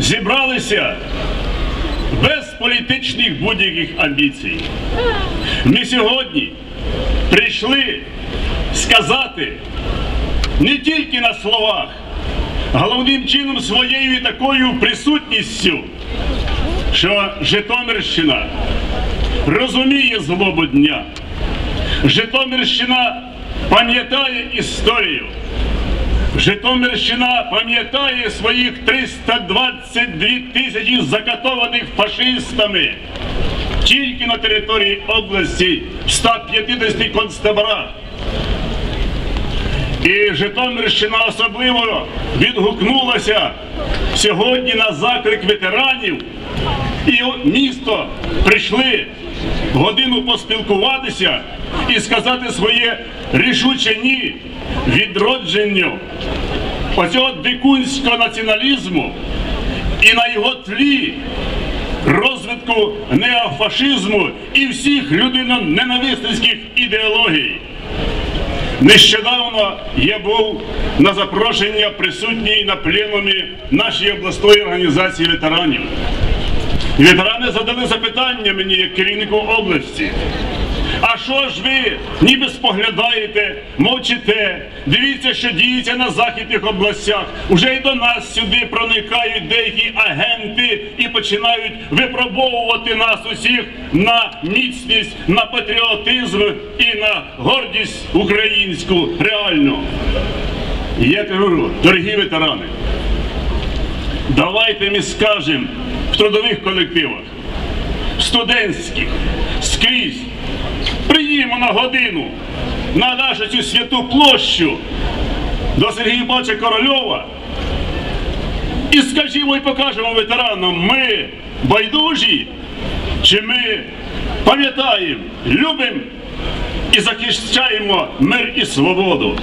зібралися без політичних будь-яких амбіцій. Ми сьогодні прийшли сказати не тільки на словах, головним чином своєю такою присутністю, що Житомирщина розуміє злобу дня. Житомирщина пам'ятає історію. Житомирщина пам'ятає своїх 322 тисячі закатованих фашистами тільки на території області 150 концтаборах. І Житомирщина особливо відгукнулася сьогодні на заклик ветеранів. І місто прийшли годину поспілкуватися і сказати своє рішуче ні відродженню оцього дикунського націоналізму і на його тлі розвитку неофашизму і всіх людиноненависницьких ідеологій. Нещодавно я був на запрошення присутній на пленумі нашої обласної організації ветеранів. Ветерани задали запитання мені як керівнику області. А що ж ви ніби споглядаєте, мовчите? Дивіться, що діється на західних областях. Уже й до нас сюди проникають деякі агенти і починають випробовувати нас усіх на міцність, на патріотизм і на гордість українську реальну. Я кажу, дорогі ветерани, давайте ми скажемо в трудових колективах, студентських, скрізь. На годину на нашу цю святу площу до Сергія Бача Корольова і скажімо і покажемо ветеранам, ми байдужі, чи ми пам'ятаємо, любимо і захищаємо мир і свободу.